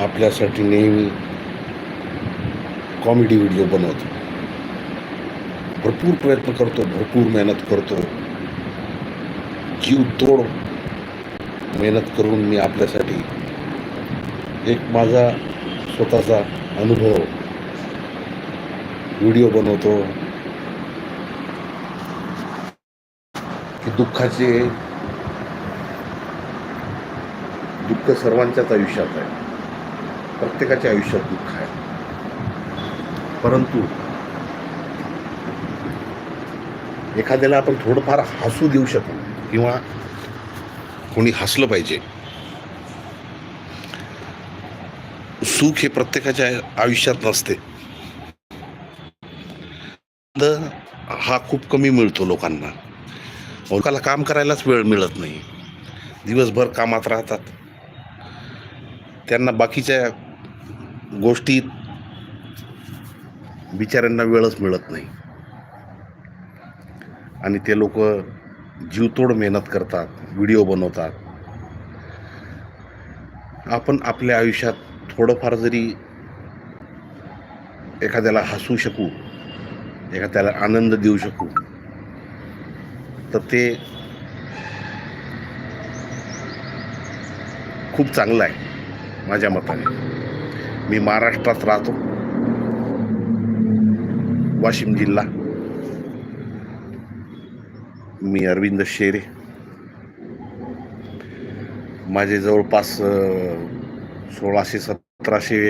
आपल्यासाठी नेहमी comedy video बनवतो. भरपूर प्रयत्न करतो भरपूर मेहनत करतो. जीव तोड मेहनत करून मी आपल्यासाठी एक माझा स्वतःचा अनुभव व्हिडिओ बनवतो. की दुःखाचे दुःख सर्वांच्याच आयुष्यात आहे. प्रत्येकाच्या आयुष्यात दुःख आहे. परंतु एखाद्याला आपण थोडंफार हसू देऊ शकू किंवा कोणी हसलं पाहिजे. सुख हे प्रत्येकाच्या आयुष्यात नसते. हा खूप कमी मिळतो लोकांना. लोकांना काम करायलाच वेळ मिळत नाही. दिवसभर कामात राहतात. त्यांना बाकीच्या गोष्टीत बिचाऱ्यांना वेळच मिळत नाही. आणि ते लोक जीवतोड मेहनत करतात व्हिडिओ बनवतात. आपण आपल्या आयुष्यात थोडंफार जरी एखाद्याला हसू शकू एखाद्याला आनंद देऊ शकू तर ते खूप चांगलं आहे माझ्या मताने. मी महाराष्ट्रात राहतो. वाशिम जिल्हा. मी अरविंद शेरे. माझे जवळपास सोळाशे सतराशे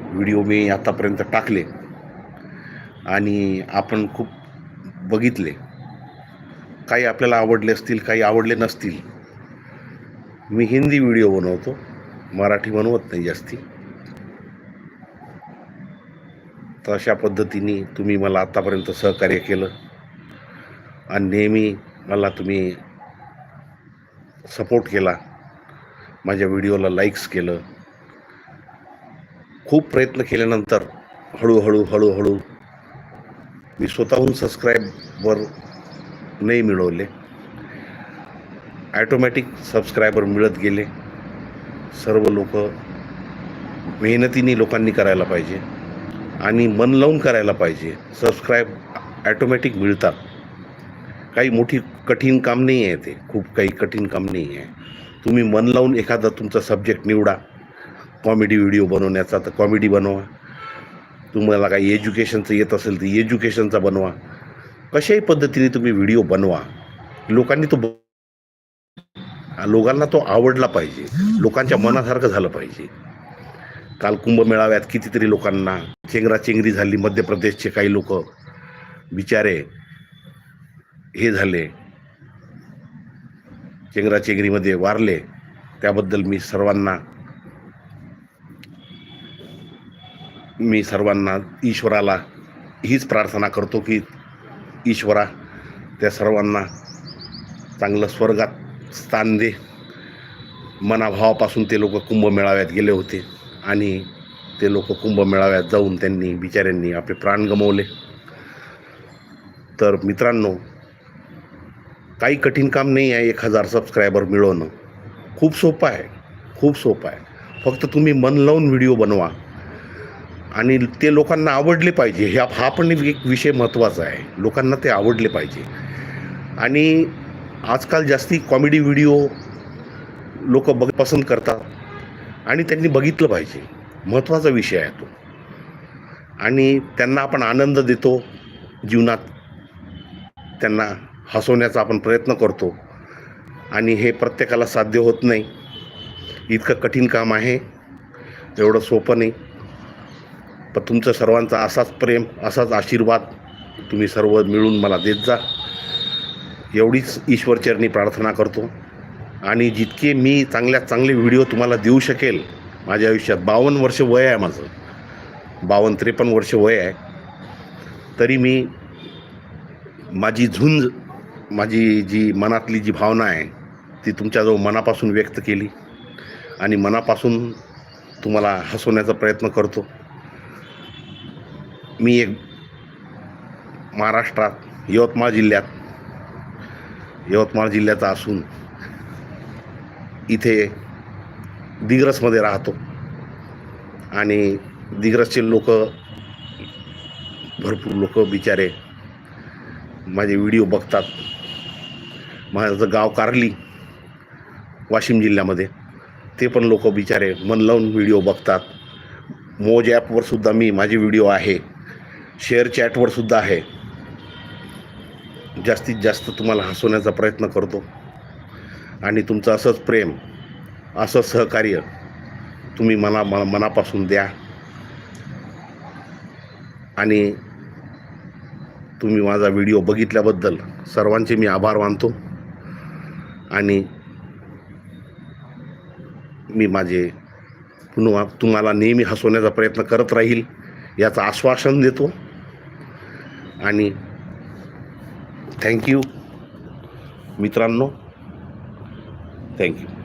व्हिडिओ मी आतापर्यंत टाकले आणि आपण खूप बघितले. काही आपल्याला आवडले असतील काही आवडले नसतील. मी हिंदी व्हिडिओ बनवतो. मराठी बनवत नाही जास्ती. तर अशा पद्धतीने तुम्ही मला आत्तापर्यंत सहकार्य केलं. आणि नेहमी मला तुम्ही सपोर्ट केला. माझ्या व्हिडिओला लाईक्स केलं. खूप प्रयत्न केल्यानंतर हळूहळू हळूहळू मी स्वतःहून सबस्क्राईबर नाही मिळवले. ॲटोमॅटिक सबस्क्रायबर मिळत गेले. सर्व लोक मेहनतीने लोकांनी करायला पाहिजे आणि मन लावून करायला पाहिजे. सबस्क्राईब ॲटोमॅटिक मिळतात. काही मोठी कठीण काम नाही आहे ते. खूप काही कठीण काम नाही आहे तुम्ही मन लावून एखादा तुमचा सब्जेक्ट निवडा. कॉमेडी व्हिडिओ बनवण्याचा तर कॉमेडी बनवा. तुम्हाला काही एज्युकेशनचं येत असेल तर एज्युकेशनचा बनवा. कशाही पद्धतीने तुम्ही व्हिडिओ बनवा. लोकांनी तो लोकांना तो आवडला पाहिजे. लोकांच्या मनासारखं झालं पाहिजे. काल कुंभमेळाव्यात कितीतरी लोकांना चेंगराचेंगरी झाली मध्य प्रदेशचे काही लोक. बिचारे हे झाले. चेंगराचेंगरीमध्ये वारले. त्याबद्दल मी सर्वांना मी सर्वांना ईश्वराला हीच प्रार्थना करतो की ईश्वरा त्या सर्वांना चांगलं स्वर्गात स्थान दे मनाभावापासून ते लोक कुंभमेळाव्यात गेले होते. आणि ते लोक कुंभमेळाव्यात जाऊन त्यांनी बिचाऱ्यांनी आपले प्राण गमावले. तर मित्रांनो काही कठीण काम नाही आहे एक हजार सबस्क्रायबर मिळवणं. खूप सोपं आहे खूप सोपं आहे. फक्त तुम्ही मन लावून व्हिडिओ बनवा. आणि ते लोकांना आवडले पाहिजे. ह्या हा पण एक विषय महत्त्वाचा आहे. लोकांना ते आवडले पाहिजे. आणि आजकाल जास्ती कॉमेडी व्हिडिओ लोक बघ पसंत करतात. आणि त्यांनी बघितलं पाहिजे. महत्त्वाचा विषय आहे तो. आणि त्यांना आपण आनंद देतो. जीवनात त्यांना हसवण्याचा आपण प्रयत्न करतो. आणि हे प्रत्येकाला साध्य होत नाही. इतकं कठीण काम आहे. एवढं सोपं नाही. पण तुमचं सर्वांचा असाच प्रेम असाच आशीर्वाद तुम्ही सर्व मिळून मला देत जा. एवढीच ईश्वरचरणी प्रार्थना करतो. आणि जितके मी चांगल्यात चांगले व्हिडिओ तुम्हाला देऊ शकेल माझ्या आयुष्यात बावन्न वर्ष वय आहे माझं. बावन्न त्रेपन्न वर्ष वय आहे. तरी मी माझी झुंज माझी जी मनातली जी भावना आहे ती तुमच्याजवळ मनापासून व्यक्त केली. आणि मनापासून तुम्हाला हसवण्याचा प्रयत्न करतो. मी एक महाराष्ट्रात यवतमाळ जिल्ह्यात यवतमाळ जिल्ह्याचा असून इथे दिग्रसमध्ये राहतो. आणि दिग्रसचे लोक भरपूर लोक बिचारे माझे व्हिडिओ बघतात. माझं गाव कारली वाशिम जिल्ह्यामध्ये. ते पण लोक बिचारे मन लावून व्हिडिओ बघतात. मोज ॲपवर सुद्धा मी माझे व्हिडिओ आहे. शेअर चॅटवर सुद्धा आहे. जास्तीत जास्त तुम्हाला हसवण्याचा प्रयत्न करतो. आणि तुमचं असंच प्रेम असं सहकार्य तुम्ही मला मला मनापासून द्या. आणि तुम्ही माझा व्हिडिओ बघितल्याबद्दल सर्वांचे मी आभार मानतो. आणि मी माझे पुन्हा तुम्हाला नेहमी हसवण्याचा प्रयत्न करत राहील याचं आश्वासन देतो. आणि थँक्यू. मित्रांनो थँक्यू.